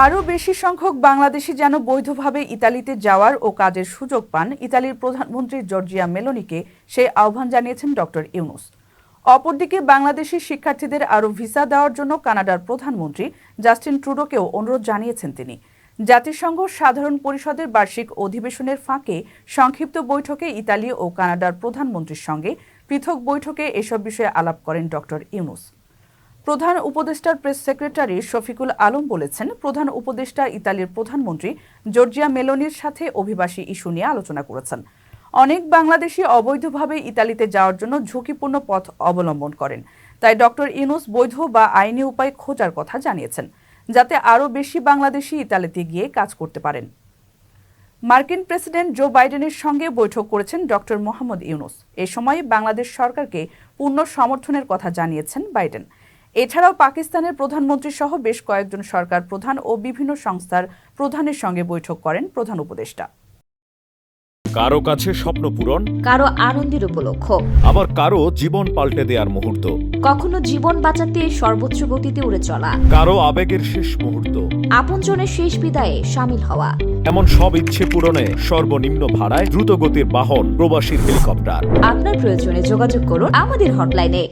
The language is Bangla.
আরও বেশি সংখ্যক বাংলাদেশি যেন বৈধভাবে ইতালিতে যাওয়ার ও কাজের সুযোগ পান, ইতালির প্রধানমন্ত্রী জর্জিয়া মেলোনিকে সেই আহ্বান জানিয়েছেন ডক্টর ইউনুস। অপরদিকে বাংলাদেশি শিক্ষার্থীদের আরও ভিসা দেওয়ার জন্য কানাডার প্রধানমন্ত্রী জাস্টিন ট্রুডোকেও অনুরোধ জানিয়েছেন তিনি। জাতিসংঘ সাধারণ পরিষদের বার্ষিক অধিবেশনের ফাঁকে সংক্ষিপ্ত বৈঠকে ইতালি ও কানাডার প্রধানমন্ত্রীর সঙ্গে পৃথক বৈঠকে এসব বিষয়ে আলাপ করেন ডক্টর ইউনুস। প্রধান উপদেষ্টার প্রেস সেক্রেটারি শফিকুল আলম বলেছেন, প্রধান উপদেষ্টা ইতালির প্রধানমন্ত্রী জর্জিয়া মেলোনির সাথে অভিবাসী ইস্যু নিয়ে আলোচনা করেছেন। অনেক বাংলাদেশি অবৈধভাবে ইতালিতে যাওয়ার জন্য ঝুঁকিপূর্ণ পথ অবলম্বন করেন। তাই ডক্টর ইউনুস বৈধ বা আইনি উপায় খোঁজার কথা জানিয়েছেন, যাতে আরও বেশি বাংলাদেশি ইতালিতে গিয়ে কাজ করতে পারেন। মার্কিন প্রেসিডেন্ট জো বাইডেনের সঙ্গে বৈঠক করেছেন ডক্টর মোহাম্মদ ইউনুস। এ সময় বাংলাদেশ সরকারকে পূর্ণ সমর্থনের কথা জানিয়েছেন বাইডেন। এছাড়াও পাকিস্তানের প্রধানমন্ত্রী সহ বেশ কয়েকজন সরকার প্রধান ও বিভিন্ন সংস্থার প্রধানের সঙ্গে বৈঠক করেন প্রধান উপদেষ্টা। কারও কাছে স্বপ্ন পূরণ কারও আনন্দের উপলক্ষ। আবার কারও জীবন পাল্টে দেওয়ার মুহূর্ত। কখনো জীবন বাঁচাতে সর্বোচ্চ গতিতে উড়ে চলা। কারও আবেগের শেষ মুহূর্ত। আপনজনের শেষ বিদায়ে সামিল হওয়া। এমন সব ইচ্ছে পূরণে সর্বনিম্ন ভাড়ায় দ্রুতগতির বাহন প্রবাসী হেলিকপ্টার। আপনার প্রয়োজনে যোগাযোগ করুন আমাদের হটলাইনে।